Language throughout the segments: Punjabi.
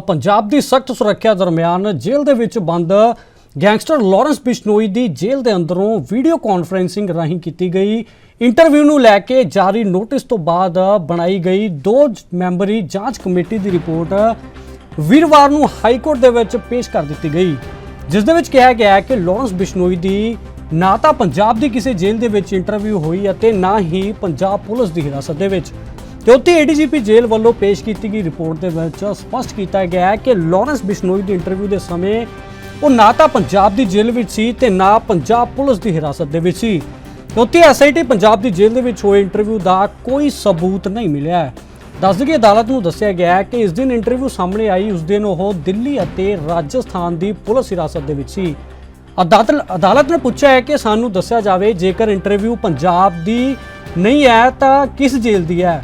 ਪੰਜਾਬ ਦੀ ਸਖਤ ਸੁਰੱਖਿਆ ਦਰਮਿਆਨ ਜੇਲ੍ਹ ਦੇ ਵਿੱਚ ਬੰਦ ਗੈਂਗਸਟਰ ਲਾਰੈਂਸ ਬਿਸ਼ਨੋਈ ਦੀ ਜੇਲ੍ਹ ਦੇ ਅੰਦਰੋਂ ਵੀਡੀਓ ਕਾਨਫਰੈਂਸਿੰਗ ਰਾਹੀਂ ਕੀਤੀ ਗਈ। ਇੰਟਰਵਿਊ ਨੂੰ ਲੈ ਕੇ ਜਾਰੀ ਨੋਟਿਸ ਤੋਂ ਬਾਅਦ ਬਣਾਈ ਗਈ ਦੋ ਮੈਂਬਰੀ ਜਾਂਚ ਕਮੇਟੀ ਦੀ ਰਿਪੋਰਟ ਵੀਰਵਾਰ ਨੂੰ ਹਾਈ ਕੋਰਟ ਦੇ ਵਿੱਚ ਪੇਸ਼ ਕਰ ਦਿੱਤੀ ਗਈ, ਜਿਸ ਦੇ ਵਿੱਚ ਕਿਹਾ ਗਿਆ ਹੈ ਕਿ ਲਾਰੈਂਸ ਬਿਸ਼ਨੋਈ ਦੀ ਨਾ ਤਾਂ ਪੰਜਾਬ ਦੀ ਕਿਸੇ ਜੇਲ੍ਹ ਦੇ ਵਿੱਚ ਇੰਟਰਵਿਊ ਹੋਈ ਅਤੇ ਨਾ ਹੀ ਪੰਜਾਬ ਪੁਲਿਸ ਦੀ ਹਿਰਾਸਤ ਦੇ ਵਿੱਚ। ਤੇ ਉੱਥੇ ਏਡੀਜੀਪੀ ਜੇਲ੍ਹ ਵੱਲੋਂ ਪੇਸ਼ ਕੀਤੀ ਗਈ ਰਿਪੋਰਟ ਦੇ ਵਿੱਚ ਸਪਸ਼ਟ ਕੀਤਾ ਗਿਆ ਹੈ ਕਿ ਲਾਰੈਂਸ ਬਿਸ਼ਨੋਈ ਦੀ ਇੰਟਰਵਿਊ ਦੇ ਸਮੇਂ ਉਹ ਨਾ ਤਾਂ ਪੰਜਾਬ ਦੀ ਜੇਲ੍ਹ ਵਿੱਚ ਸੀ ਤੇ ਨਾ ਪੰਜਾਬ ਪੁਲਿਸ ਦੀ ਹਿਰਾਸਤ ਦੇ ਵਿੱਚ ਸੀ। ਤੇ ਉੱਥੇ ਐਸਆਈਟੀ ਪੰਜਾਬ ਦੀ ਜੇਲ੍ਹ ਦੇ ਵਿੱਚ ਹੋਏ ਇੰਟਰਵਿਊ ਦਾ ਕੋਈ ਸਬੂਤ ਨਹੀਂ ਮਿਲਿਆ ਹੈ। ਦੱਸ ਦਈਏ, ਅਦਾਲਤ ਨੂੰ ਦੱਸਿਆ ਗਿਆ ਕਿ ਇਸ ਦਿਨ ਇੰਟਰਵਿਊ ਸਾਹਮਣੇ ਆਈ, ਉਸ ਦਿਨ ਉਹ ਦਿੱਲੀ ਅਤੇ ਰਾਜਸਥਾਨ ਦੀ ਪੁਲਿਸ ਹਿਰਾਸਤ ਦੇ ਵਿੱਚ ਸੀ। ਅਦਾਲਤ ਅਦਾਲਤ ਨੇ ਪੁੱਛਿਆ ਹੈ ਕਿ ਸਾਨੂੰ ਦੱਸਿਆ ਜਾਵੇ, ਜੇਕਰ ਇੰਟਰਵਿਊ ਪੰਜਾਬ ਦੀ ਨਹੀਂ ਹੈ ਤਾਂ ਕਿਸ ਜੇਲ੍ਹ ਦੀ ਹੈ?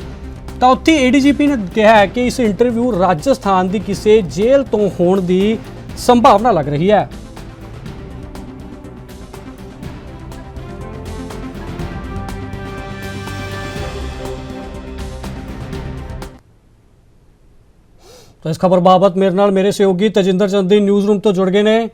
ਤਾਂ ਉੱਥੇ ਏਡੀਜੀਪੀ ਨੇ ਕਿਹਾ ਹੈ ਕਿ ਇਸ ਇੰਟਰਵਿਊ ਰਾਜਸਥਾਨ ਦੀ ਕਿਸੇ ਜੇਲ੍ਹ ਤੋਂ ਹੋਣ ਦੀ ਸੰਭਾਵਨਾ ਲੱਗ ਰਹੀ ਹੈ। ਤਾਂ ਇਸ ਖਬਰ ਬਾਬਤ ਮੇਰੇ ਨਾਲ ਮੇਰੇ ਸਹਿਯੋਗੀ ਤਜਿੰਦਰ ਚੰਦੀ ਨਿਊਜ਼ ਰੂਮ ਤੋਂ ਜੁੜ ਗਏ ਨੇ।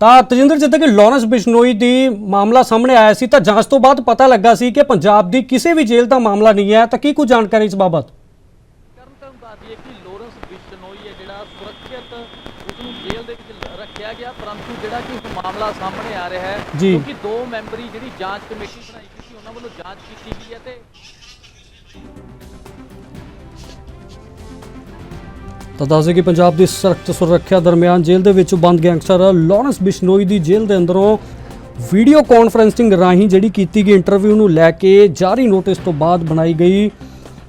ਤਾਂ ਤਜਿੰਦਰ ਜਿੱਦਾਂ ਕਿ ਲਾਰੈਂਸ ਬਿਸ਼ਨੋਈ ਦੀ ਮਾਮਲਾ ਸਾਹਮਣੇ ਆਇਆ ਸੀ ਤਾਂ ਜਾਂਚ ਤੋਂ ਬਾਅਦ ਪਤਾ ਲੱਗਾ ਸੀ ਕਿ ਪੰਜਾਬ ਦੀ ਕਿਸੇ ਵੀ ਜੇਲ੍ਹ ਦਾ ਮਾਮਲਾ ਨਹੀਂ ਹੈ ਤਾਂ ਕੀ ਕੁਝ ਜਾਣਕਾਰੀ ਇਸ ਬਾਬਤ ਕਰਨ ਤੋਂ ਦੱਸ ਦਈਏ ਕਿ ਲੋਰੈਂਸ ਬਿਸ਼ਨੋਈ ਹੈ ਜਿਹੜਾ ਸੁਰੱਖਿਅਤ ਉਸ ਨੂੰ ਜੇਲ੍ਹ ਦੇ ਵਿੱਚ ਰੱਖਿਆ ਗਿਆ ਪਰੰਤੂ ਜਿਹੜਾ ਕਿ ਇੱਕ ਮਾਮਲਾ ਸਾਹਮਣੇ ਆ ਰਿਹਾ ਹੈ। ਕਿਉਂਕਿ ਦੋ ਮੈਂਬਰੀ ਜਿਹੜੀ ਜਾਂਚ ਕਮੇਟੀ ਬਣਾਈ ਗਈ ਸੀ ਉਹਨਾਂ ਵੱਲੋਂ ਜਾਂਚ ਕੀਤੀ ਗਈ ਹੈ ਤੇ ਤਾਂ ਦੱਸਦੇ ਕਿ ਪੰਜਾਬ ਦੀ ਸਖਤ ਸੁਰੱਖਿਆ ਦਰਮਿਆਨ ਜੇਲ੍ਹ ਦੇ ਵਿੱਚ ਬੰਦ ਗੈਂਗਸਟਰ ਲਾਰੈਂਸ ਬਿਸ਼ਨੋਈ ਦੀ ਜੇਲ੍ਹ ਦੇ ਅੰਦਰੋਂ ਵੀਡੀਓ ਕਾਨਫਰੈਂਸਿੰਗ ਰਾਹੀਂ ਜਿਹੜੀ ਕੀਤੀ ਗਈ ਇੰਟਰਵਿਊ ਨੂੰ ਲੈ ਕੇ ਜਾਰੀ ਨੋਟਿਸ ਤੋਂ ਬਾਅਦ ਬਣਾਈ ਗਈ।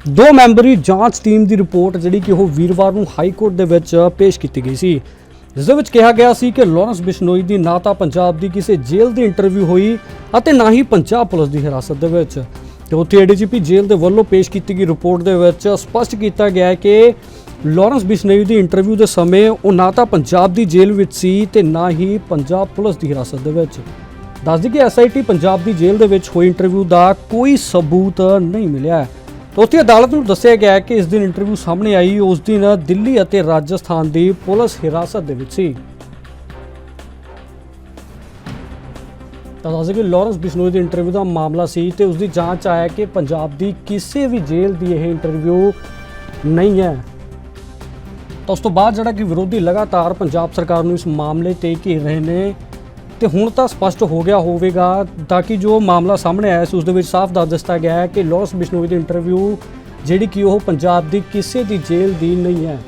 ਦੋ ਮੈਂਬਰੀ ਜਾਂਚ ਟੀਮ ਦੀ ਰਿਪੋਰਟ ਜਿਹੜੀ ਕਿ ਉਹ ਵੀਰਵਾਰ ਨੂੰ ਹਾਈ ਕੋਰਟ ਦੇ ਵਿੱਚ ਪੇਸ਼ ਕੀਤੀ ਗਈ ਸੀ। ਜਿਸ ਦੇ ਵਿੱਚ ਕਿਹਾ ਗਿਆ ਸੀ ਕਿ ਲਾਰੈਂਸ ਬਿਸ਼ਨੋਈ ਦੀ ਨਾ ਤਾਂ ਪੰਜਾਬ ਦੀ ਕਿਸੇ ਜੇਲ੍ਹ ਦੀ ਇੰਟਰਵਿਊ ਹੋਈ ਅਤੇ ਨਾ ਹੀ ਪੰਜਾਬ ਪੁਲਿਸ ਦੀ ਹਿਰਾਸਤ ਦੇ ਵਿੱਚ। ਤੇ ਉੱਥੇ ਏਡੀਜੀਪੀ ਜੇਲ੍ਹ ਦੇ ਵੱਲੋਂ ਪੇਸ਼ ਕੀਤੀ ਗਈ ਰਿਪੋਰਟ ਦੇ ਵਿੱਚ ਸਪਸ਼ਟ ਕੀਤਾ ਗਿਆ ਹੈ ਕਿ ਲਾਰੈਂਸ ਬਿਸ਼ਨੋਈ ਦੀ ਇੰਟਰਵਿਊ ਦੇ ਸਮੇਂ ਉਹ ਨਾ ਤਾਂ ਪੰਜਾਬ ਦੀ ਜੇਲ੍ਹ ਵਿੱਚ ਸੀ ਤੇ ਨਾ ਹੀ ਪੰਜਾਬ ਪੁਲਿਸ ਦੀ ਹਿਰਾਸਤ ਦੇ ਵਿੱਚ। ਦੱਸਦੀ ਕਿ ਐਸਆਈਟੀ ਪੰਜਾਬ ਦੀ ਜੇਲ੍ਹ ਦੇ ਵਿੱਚ ਹੋਈ ਇੰਟਰਵਿਊ ਦਾ ਕੋਈ ਸਬੂਤ ਨਹੀਂ ਮਿਲਿਆ। ਤਾਂ ਉੱਥੇ ਅਦਾਲਤ ਨੂੰ ਦੱਸਿਆ ਗਿਆ ਕਿ ਇਸ ਦਿਨ ਇੰਟਰਵਿਊ ਸਾਹਮਣੇ ਆਈ, ਉਸ ਦਿਨ ਦਿੱਲੀ ਅਤੇ ਰਾਜਸਥਾਨ ਦੀ ਪੁਲਿਸ ਹਿਰਾਸਤ ਦੇ ਵਿੱਚ ਸੀ। ਤਾਂ ਦੱਸਦੇ ਕਿ ਲਾਰੈਂਸ ਬਿਸ਼ਨੋਈ ਦੀ ਇੰਟਰਵਿਊ ਦਾ ਮਾਮਲਾ ਸੀ ਤੇ ਉਸ ਦੀ ਜਾਂਚ ਆਇਆ ਕਿ ਪੰਜਾਬ ਦੀ ਕਿਸੇ ਵੀ ਜੇਲ੍ਹ ਦੀ ਇਹ ਇੰਟਰਵਿਊ ਨਹੀਂ ਹੈ। ਤਾਂ ਉਸ ਤੋਂ ਬਾਅਦ ਜਿਹੜਾ ਕਿ ਵਿਰੋਧੀ ਲਗਾਤਾਰ ਪੰਜਾਬ ਸਰਕਾਰ ਨੂੰ ਇਸ ਮਾਮਲੇ ਤੇ ਘੇਰ ਰਹੇ ਨੇ ਤੇ ਹੁਣ ਤਾਂ ਸਪਸ਼ਟ ਹੋ ਗਿਆ ਹੋਵੇਗਾ ਤਾਂ ਕਿ ਜੋ ਮਾਮਲਾ ਸਾਹਮਣੇ ਆਇਆ ਸੀ, ਉਸ ਦੇ ਵਿੱਚ ਸਾਫ਼ ਦੱਸ ਦਿੱਤਾ ਗਿਆ ਹੈ ਕਿ ਲਾਰੈਂਸ ਬਿਸ਼ਨੋਈ ਦੀ ਇੰਟਰਵਿਊ ਜਿਹੜੀ ਕਿ ਉਹ ਪੰਜਾਬ ਦੀ ਕਿਸੇ ਦੀ ਜੇਲ੍ਹ ਦੀ ਨਹੀਂ ਹੈ।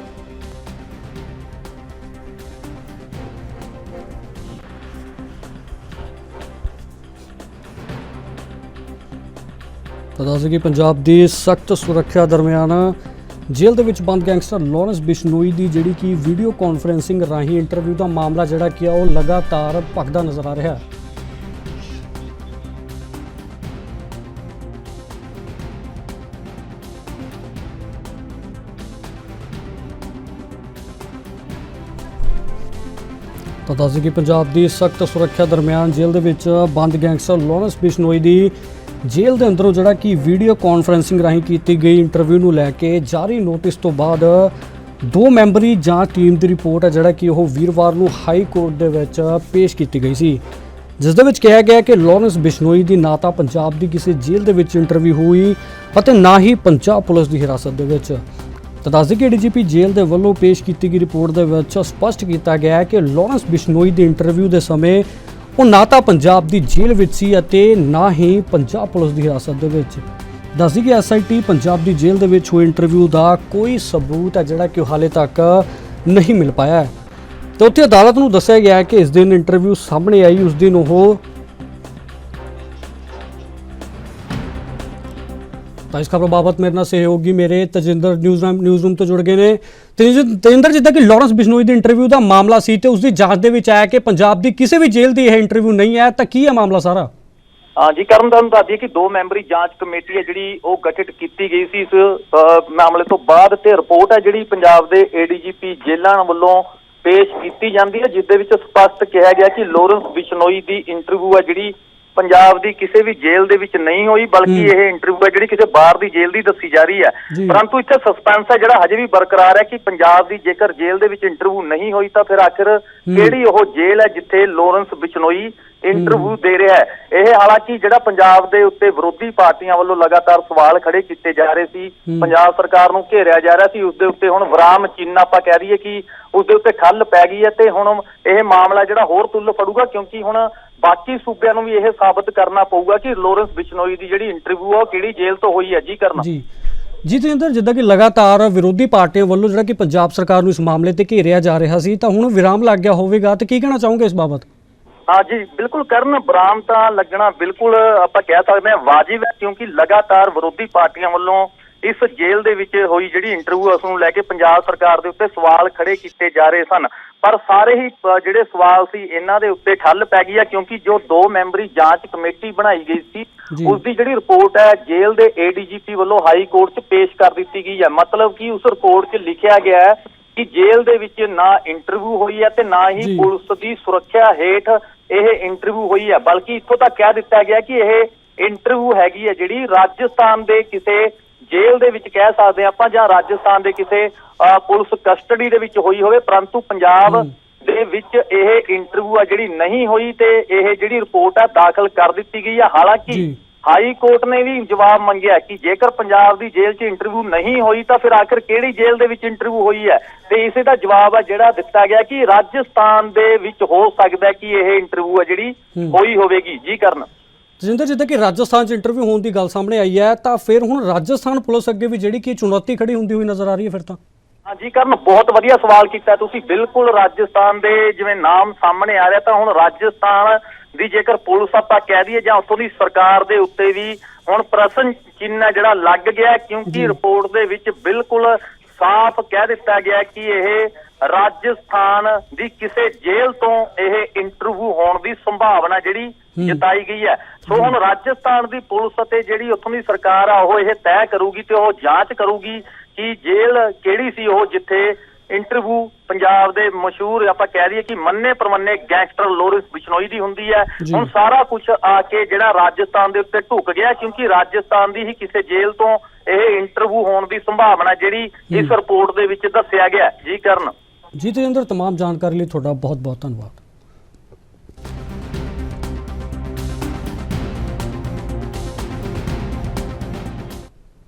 ਤਾਂ ਦੱਸ ਕਿ ਪੰਜਾਬ ਦੀ ਸਖਤ ਸੁਰੱਖਿਆ ਦਰਮਿਆਨ ਜੇਲ੍ਹ ਦੇ ਵਿੱਚ ਬੰਦ ਗੈਂਗਸਟਰ ਲਾਰੈਂਸ ਬਿਸ਼ਨੋਈ ਦੀ ਜਿਹੜੀ ਕਿ ਵੀਡੀਓ ਕਾਨਫਰੈਂਸਿੰਗ ਰਾਹੀਂ ਇੰਟਰਵਿਊ ਦਾ ਮਾਮਲਾ ਜਿਹੜਾ ਕਿ ਆ, ਉਹ ਲਗਾਤਾਰ ਭਖਦਾ ਨਜ਼ਰ ਆ ਰਿਹਾ ਹੈ। ਤਾਂ ਦੱਸ ਦਈਏ ਕਿ ਪੰਜਾਬ ਦੀ ਸਖਤ ਸੁਰੱਖਿਆ ਦਰਮਿਆਨ ਜੇਲ੍ਹ ਦੇ ਵਿੱਚ ਬੰਦ ਗੈਂਗਸਟਰ ਲਾਰੈਂਸ ਬਿਸ਼ਨੋਈ ਦੀ ਜੇਲ੍ਹ ਦੇ ਅੰਦਰੋਂ ਜਿਹੜਾ ਕਿ ਵੀਡੀਓ ਕਾਨਫਰੈਂਸਿੰਗ ਰਾਹੀਂ ਕੀਤੀ ਗਈ ਇੰਟਰਵਿਊ ਨੂੰ ਲੈ ਕੇ ਜਾਰੀ ਨੋਟਿਸ ਤੋਂ ਬਾਅਦ ਦੋ ਮੈਂਬਰੀ ਜਾਂਚ ਟੀਮ ਦੀ ਰਿਪੋਰਟ ਹੈ ਜਿਹੜਾ ਕਿ ਉਹ ਵੀਰਵਾਰ ਨੂੰ ਹਾਈ ਕੋਰਟ ਦੇ ਵਿੱਚ ਪੇਸ਼ ਕੀਤੀ ਗਈ ਸੀ। ਜਿਸ ਦੇ ਵਿੱਚ ਕਿਹਾ ਗਿਆ ਕਿ ਲਾਰੈਂਸ ਬਿਸ਼ਨੋਈ ਦੀ ਨਾ ਤਾਂ ਪੰਜਾਬ ਦੀ ਕਿਸੇ ਜੇਲ੍ਹ ਦੇ ਵਿੱਚ ਇੰਟਰਵਿਊ ਹੋਈ ਅਤੇ ਨਾ ਹੀ ਪੰਜਾਬ ਪੁਲਿਸ ਦੀ ਹਿਰਾਸਤ ਦੇ ਵਿੱਚ। ਤਾਂ ਦੱਸਦੇ ਕਿ ਡੀਜੀਪੀ ਜੇਲ੍ਹ ਦੇ ਵੱਲੋਂ ਪੇਸ਼ ਕੀਤੀ ਗਈ ਰਿਪੋਰਟ ਦੇ ਵਿੱਚ ਸਪਸ਼ਟ ਕੀਤਾ ਗਿਆ ਹੈ ਕਿ ਲਾਰੈਂਸ ਬਿਸ਼ਨੋਈ ਦੀ ਇੰਟਰਵਿਊ ਦੇ ਸਮੇਂ ਉਹ ਨਾ ਤਾਂ ਪੰਜਾਬ ਦੀ ਜੇਲ੍ਹ ਵਿੱਚ ਸੀ ਅਤੇ ਨਾ ਹੀ ਪੰਜਾਬ ਪੁਲਿਸ ਦੀ ਹਿਰਾਸਤ ਦੇ ਵਿੱਚ। ਦੱਸਦੀ ਕਿ ਐਸਆਈਟੀ ਪੰਜਾਬ ਦੀ ਜੇਲ੍ਹ ਦੇ ਵਿੱਚ ਹੋਏ ਇੰਟਰਵਿਊ ਦਾ ਕੋਈ ਸਬੂਤ ਹੈ ਜਿਹੜਾ ਕਿ ਉਹ ਹਾਲੇ ਤੱਕ ਨਹੀਂ ਮਿਲ ਪਾਇਆ ਹੈ। ਤੇ ਉੱਥੇ ਅਦਾਲਤ ਨੂੰ ਦੱਸਿਆ ਗਿਆ ਕਿ ਇਸ ਦਿਨ ਇੰਟਰਵਿਊ ਸਾਹਮਣੇ ਆਈ, ਉਸ ਦਿਨ ਉਹ ਤਾਂ ਇਸ ਖਬਰ ਬਾਬਤ ਮੇਰੇ ਨਾਲ ਸਹਿਯੋਗੀ ਮੇਰੇ Tajinder newsroom newsroom ਤੋਂ ਜੁੜ ਗਏ ਨੇ। ਤਜਿੰਦਰ ਜਿੱਦਾਂ ਕਿ ਲਾਰੈਂਸ ਬਿਸ਼ਨੋਈ ਦੀ ਇੰਟਰਵਿਊ ਦਾ ਮਾਮਲਾ ਸੀ ਤੇ ਉਸ ਦੀ ਜਾਂਚ ਦੇ ਵਿੱਚ ਆਇਆ ਕਿ ਪੰਜਾਬ ਦੀ ਕਿਸੇ ਵੀ ਜੇਲ੍ਹ ਦੀ ਇਹ ਇੰਟਰਵਿਊ ਨਹੀਂ ਹੈ, ਤਾਂ ਕੀ ਹੈ ਮਾਮਲਾ ਸਾਰਾ? ਹਾਂ ਕਰਨ ਤੁਹਾਨੂੰ ਦੱਸ ਦਈਏ ਕਿ ਦੋ ਮੈਂਬਰੀ ਜਾਂਚ ਕਮੇਟੀ ਹੈ ਜਿਹੜੀ ਉਹ ਗਠਿਤ ਕੀਤੀ ਗਈ ਸੀ ਇਸ ਮਾਮਲੇ ਤੋਂ ਬਾਅਦ ਤੇ ਰਿਪੋਰਟ ਹੈ ਜਿਹੜੀ ਪੰਜਾਬ ਦੇ ਏਡੀਜੀਪੀ ਜੇਲ੍ਹਾਂ ਵੱਲੋਂ ਪੇਸ਼ ਕੀਤੀ ਜਾਂਦੀ ਹੈ, ਜਿਸ ਦੇ ਵਿੱਚ ਸਪਸ਼ਟ ਕਿਹਾ ਗਿਆ ਕਿ ਲੋਰੈਂਸ ਬਿਸ਼ਨੋਈ ਦੀ ਇੰਟਰਵਿਊ ਹੈ ਜਿਹੜੀ ਪੰਜਾਬ ਦੀ ਕਿਸੇ ਵੀ ਜੇਲ੍ਹ ਦੇ ਵਿੱਚ ਨਹੀਂ ਹੋਈ ਬਲਕਿ ਇਹ ਇੰਟਰਵਿਊ ਹੈ ਜਿਹੜੀ ਕਿਸੇ ਬਾਹਰ ਦੀ ਜੇਲ੍ਹ ਦੀ ਦੱਸੀ ਜਾ ਰਹੀ ਹੈ। ਪਰੰਤੂ ਇੱਥੇ ਸਸਪੈਂਸ ਹੈ ਜਿਹੜਾ ਹਜੇ ਵੀ ਬਰਕਰਾਰ ਹੈ ਕਿ ਪੰਜਾਬ ਦੀ ਜੇਕਰ ਜੇਲ੍ਹ ਦੇ ਵਿੱਚ ਇੰਟਰਵਿਊ ਨਹੀਂ ਹੋਈ ਤਾਂ ਫਿਰ ਆਖਿਰ ਕਿਹੜੀ ਉਹ ਜੇਲ੍ਹ ਹੈ ਜਿੱਥੇ ਲੋਰੈਂਸ ਬਿਸ਼ਨੋਈ ਇੰਟਰਵਿਊ ਦੇ ਰਿਹਾ ਹੈ। ਇਹ ਹਾਲਾਂਕਿ ਜਿਹੜਾ ਪੰਜਾਬ ਦੇ ਉੱਤੇ ਵਿਰੋਧੀ ਪਾਰਟੀਆਂ ਵੱਲੋਂ ਲਗਾਤਾਰ ਸਵਾਲ ਖੜੇ ਕੀਤੇ ਜਾ ਰਹੇ ਸੀ ਪੰਜਾਬ ਸਰਕਾਰ ਨੂੰ ਘੇਰਿਆ ਜਾ ਰਿਹਾ ਸੀ ਉਸ ਦੇ ਉੱਤੇ ਹੁਣ ਵਿਰਾਮ ਚਿੰਨ੍ਹ ਆਪਾਂ ਕਹਿ ਦਈਏ ਕਿ ਉਸ ਦੇ ਉੱਤੇ ਠੱਲ ਪੈ ਗਈ ਹੈ ਤੇ ਹੁਣ ਇਹ ਮਾਮਲਾ ਜਿਹੜਾ ਹੋਰ ਤੁੱਲ ਫੜੂਗਾ ਕਿਉਂਕਿ ਹੁਣ ਬਾਕੀ ਸੂਬਿਆਂ ਨੂੰ ਵੀ ਇਹ ਸਾਬਤ ਕਰਨਾ ਪਊਗਾ ਕਿ ਲੋਰੈਂਸ ਬਿਸ਼ਨੋਈ ਦੀ ਜਿਹੜੀ ਇੰਟਰਵਿਊ ਆ ਉਹ ਕਿਹੜੀ ਜੇਲ੍ਹ ਤੋਂ ਹੋਈ ਹੈ ਜੀ ਕਰਨਾ। ਜੀ। ਜੀ ਤੇਂਦਰ ਜਿੱਦਾਂ ਕਿ ਲਗਾਤਾਰ ਵਿਰੋਧੀ ਪਾਰਟੀਆਂ ਵੱਲੋਂ ਜਿਹੜਾ ਕਿ ਪੰਜਾਬ ਸਰਕਾਰ ਨੂੰ ਇਸ ਮਾਮਲੇ ਤੇ ਘੇਰਿਆ ਜਾ ਰਿਹਾ ਸੀ ਤਾਂ ਹੁਣ ਵਿਰਾਮ ਲੱਗ ਗਿਆ ਹੋਵੇਗਾ ਤੇ ਕੀ ਕਹਿਣਾ ਚਾਹੋਗੇ ਇਸ ਬਾਬਤ? ਹਾਂ ਜੀ ਬਿਲਕੁਲ ਕਰਨ ਬਰਾਮ ਤਾਂ ਲੱਗਣਾ ਬਿਲਕੁਲ ਆਪਾਂ ਕਹਿ ਸਕਦੇ ਹਾਂ ਵਾਜਿਬ ਹੈ ਕਿਉਂਕਿ ਲਗਾਤਾਰ ਵਿਰੋਧੀ ਪਾਰਟੀਆਂ ਵੱਲੋਂ ਇਸ ਜੇਲ੍ਹ ਦੇ ਵਿੱਚ ਹੋਈ ਜਿਹੜੀ ਇੰਟਰਵਿਊ ਉਸ ਨੂੰ ਲੈ ਕੇ ਪੰਜਾਬ ਸਰਕਾਰ ਦੇ ਉੱਤੇ ਸਵਾਲ ਖੜੇ ਕੀਤੇ ਜਾ ਰਹੇ ਸਨ ਪਰ ਸਾਰੇ ਹੀ ਜਿਹੜੇ ਸਵਾਲ ਸੀ ਇਹਨਾਂ ਦੇ ਉੱਤੇ ਠੱਲ ਪੈ ਗਈ ਹੈ ਕਿਉਂਕਿ ਜੋ ਦੋ ਮੈਂਬਰੀ ਜਾਂਚ ਕਮੇਟੀ ਬਣਾਈ ਗਈ ਸੀ। ਉਸ ਦੀ ਜਿਹੜੀ ਰਿਪੋਰਟ ਹੈ ਜੇਲ੍ਹ ਦੇ ਏਡੀਜੀਪੀ ਵੱਲੋਂ ਹਾਈ ਕੋਰਟ 'ਚ ਪੇਸ਼ ਕਰ ਦਿੱਤੀ ਗਈ ਹੈ ਮਤਲਬ ਕਿ ਉਸ ਰਿਪੋਰਟ 'ਚ ਲਿਖਿਆ ਗਿਆ ਹੈ ਕਿ ਜੇਲ੍ਹ ਦੇ ਵਿੱਚ ਨਾ ਇੰਟਰਵਿਊ ਹੋਈ ਹੈ ਤੇ ਨਾ ਹੀ। ਪੁਲਿਸ ਦੀ ਸੁਰੱਖਿਆ ਹੇਠ ਇਹ ਇੰਟਰਵਿਊ ਹੋਈ ਹੈ ਬਲਕਿ ਇੱਥੋਂ ਤੱਕ ਕਹਿ ਦਿੱਤਾ ਗਿਆ ਕਿ ਇਹ ਇੰਟਰਵਿਊ ਹੈਗੀ ਹੈ ਜਿਹੜੀ ਰਾਜਸਥਾਨ ਦੇ ਕਿਸੇ ਜੇਲ੍ਹ ਦੇ ਵਿੱਚ ਕਹਿ ਸਕਦੇ ਆਪਾਂ ਜਾਂ ਰਾਜਸਥਾਨ ਦੇ ਕਿਸੇ ਪੁਲਿਸ ਕਸਟਡੀ ਦੇ ਵਿੱਚ ਹੋਈ ਹੋਵੇ ਪਰੰਤੂ ਪੰਜਾਬ ਦੇ ਵਿੱਚ ਇਹ ਇੰਟਰਵਿਊ ਆ ਜਿਹੜੀ ਨਹੀਂ ਹੋਈ ਤੇ ਇਹ ਜਿਹੜੀ ਰਿਪੋਰਟ ਆ ਦਾਖਲ ਕਰ ਦਿੱਤੀ ਗਈ ਹੈ ਹਾਲਾਂਕਿ। ਹਾਈ ਕੋਰਟ ਨੇ ਵੀ ਜਵਾਬ ਮੰਗਿਆ ਕਿ ਜੇਕਰ ਪੰਜਾਬ ਦੀ ਜੇਲ੍ਹ 'ਚ ਇੰਟਰਵਿਊ ਨਹੀਂ ਹੋਈ ਤਾਂ ਫਿਰ ਆਖਰ ਕਿਹੜੀ ਜੇਲ੍ਹ ਦੇ ਵਿੱਚ ਇੰਟਰਵਿਊ ਹੋਈ ਹੈ? ਤੇ ਇਸੇ ਦਾ ਜਵਾਬ ਆ ਜਿਹੜਾ ਦਿੱਤਾ ਗਿਆ ਕਿ ਰਾਜਸਥਾਨ ਦੇ ਵਿੱਚ ਹੋ ਸਕਦਾ ਕਿ ਇਹ ਇੰਟਰਵਿਊ ਆ ਜਿਹੜੀ। ਹੋਈ ਹੋਵੇਗੀ। ਜੀ ਕਰਨ। ਜਿੰਦਰ ਜਿੱਦਾਂ ਕਿ ਰਾਜਸਥਾਨ 'ਚ ਇੰਟਰਵਿਊ ਹੋਣ ਦੀ ਗੱਲ ਸਾਹਮਣੇ ਆਈ ਹੈ ਤਾਂ ਫਿਰ ਹੁਣ ਰਾਜਸਥਾਨ ਪੁਲਿਸ ਅੱਗੇ ਵੀ ਜਿਹੜੀ ਕਿ ਚੁਣੌਤੀ ਖੜੀ ਹੁੰਦੀ ਹੋਈ ਨਜ਼ਰ ਆ ਰਹੀ ਹੈ ਫਿਰ ਤਾਂ? ਹਾਂਜੀ ਕਰਨ ਬਹੁਤ ਵਧੀਆ ਸਵਾਲ ਕੀਤਾ ਤੁਸੀਂ। ਬਿਲਕੁਲ ਰਾਜਸਥਾਨ ਦੇ ਜਿਵੇਂ ਨਾਮ ਸਾਹਮਣੇ ਆ ਰਿਹਾ ਤਾਂ ਹੁਣ ਰਾਜਸਥਾਨ ਦੀ ਜੇਕਰ ਪੁਲਿਸ ਆਪਾਂ ਕਹਿ ਦਈਏ ਜਾਂ ਉੱਥੋਂ ਦੀ ਸਰਕਾਰ ਦੇ ਉੱਤੇ ਵੀ ਹੁਣ ਪ੍ਰਸ਼ਨ ਚਿੰਨ੍ਹ ਜਿਹੜਾ ਲੱਗ ਗਿਆ ਕਿਉਂਕਿ ਰਿਪੋਰਟ ਦੇ ਵਿੱਚ ਬਿਲਕੁਲ ਸਾਫ਼ ਕਹਿ ਦਿੱਤਾ ਗਿਆ ਕਿ ਇਹ ਰਾਜਸਥਾਨ ਦੀ ਕਿਸੇ ਜੇਲ੍ਹ ਤੋਂ ਇਹ ਇੰਟਰਵਿਊ ਹੋਣ ਦੀ ਸੰਭਾਵਨਾ ਜਿਹੜੀ ਜਤਾਈ ਗਈ ਹੈ। ਸੋ ਹੁਣ ਰਾਜਸਥਾਨ ਦੀ ਪੁਲਿਸ ਅਤੇ ਜਿਹੜੀ ਉੱਥੋਂ ਦੀ ਸਰਕਾਰ ਆ ਉਹ ਇਹ ਤੈਅ ਕਰੂਗੀ ਤੇ ਉਹ ਜਾਂਚ ਕਰੂਗੀ ਕਿ ਜੇਲ੍ਹ ਕਿਹੜੀ ਸੀ ਉਹ ਜਿੱਥੇ ਇੰਟਰਵਿਊ ਪੰਜਾਬ ਦੇ ਮਸ਼ਹੂਰ ਆਪਾਂ ਕਹਿ ਦਈਏ ਕਿ ਮੰਨੇ ਪ੍ਰਮੰਨੇ ਗੈਂਗਸਟਰ ਲੋਰਿਸ ਬਿਸ਼ਨੋਈ ਦੀ ਹੁੰਦੀ ਹੈ। ਹੁਣ ਸਾਰਾ ਕੁਝ ਆ ਕੇ ਜਿਹੜਾ ਰਾਜਸਥਾਨ ਦੇ ਉੱਤੇ ਢੁੱਕ ਗਿਆ ਕਿਉਂਕਿ ਰਾਜਸਥਾਨ ਦੀ ਹੀ ਕਿਸੇ ਜੇਲ੍ਹ ਤੋਂ ਇਹ ਇੰਟਰਵਿਊ ਹੋਣ ਦੀ ਸੰਭਾਵਨਾ ਜਿਹੜੀ ਇਸ ਰਿਪੋਰਟ ਦੇ ਵਿੱਚ ਦੱਸਿਆ ਗਿਆ। ਜੀ ਕਰਨ। ਜੀ ਤੇਂਦਰ तमाम ਜਾਣਕਾਰੀ ਲਈ ਤੁਹਾਡਾ ਬਹੁਤ ਬਹੁਤ ਧੰਨਵਾਦ